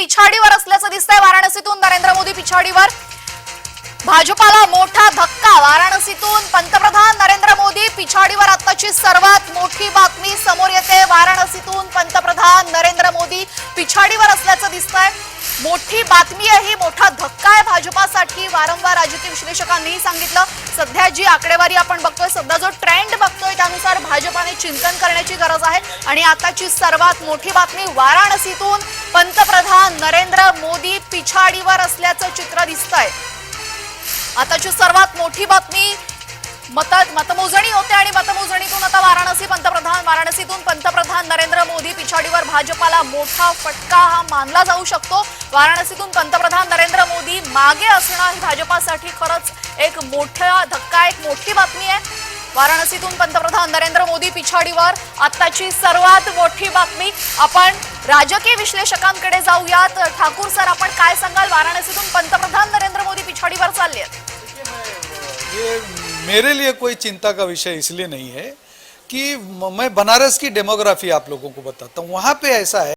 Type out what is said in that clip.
पिछाडीवर असल्याचं दिसतंय. वाराणसीतून नरेंद्र मोदी पिछाडीवर. भाजपाला मोठा धक्का. वाराणसीतून पंतप्रधान नरेंद्र मोदी पिछाडीवर. आताची सर्वात मोठी बातमी समोर येते. वाराणसीतून पंतप्रधान नरेंद्र मोदी पिछाडीवर असल्याचं दिसतंय. मोठी बातमी आहे मोठा धक्का आहे भाजपासाठी. वारंवार राजकीय विश्लेषकांनीही सांगितलं. सध्या जी आकडेवारी आपण बघतोय सध्या जो ट्रेंड बघतोय त्यानुसार भाजपाने चिंतन करण्याची गरज आहे. आणि आताची सर्वात मोठी बातमी वाराणसीतून पंतप्रधान नरेंद्र मोदी पिछाडीवर असल्याचं चित्र दिसतंय. आताची सर्वात मोठी बातमी मत मतमोजणी होते आणि मतमोजणीतून आता वाराणसी पंतप्रधान वाराणसीतून पंतप्रधान नरेंद्र मोदी पिछाडीवर भाजपाला मोठा फटका हा मानला जाऊ शकतो. वाराणसीतून पंतप्रधान नरेंद्र मोदी मागे असणं ही भाजपासाठी खरंच एक मोठा धक्का एक मोठी बातमी आहे. वाराणसीतून पंतप्रधान नरेंद्र मोदी पिछाडीवर. आताची सर्वात मोठी बातमी. आपण राजकीय विश्लेषकांकडे जाऊयात. ठाकूर सर आपण काय सांगाल? वाराणसीतून पंतप्रधान नरेंद्र मोदी पिछाडीवर चालले ये मेरे लिए कोई चिंता का विषय इसलिए नहीं है कि मैं बनारस की डेमोग्राफी आप लोगों को बताता हूँ। वहाँ पे ऐसा है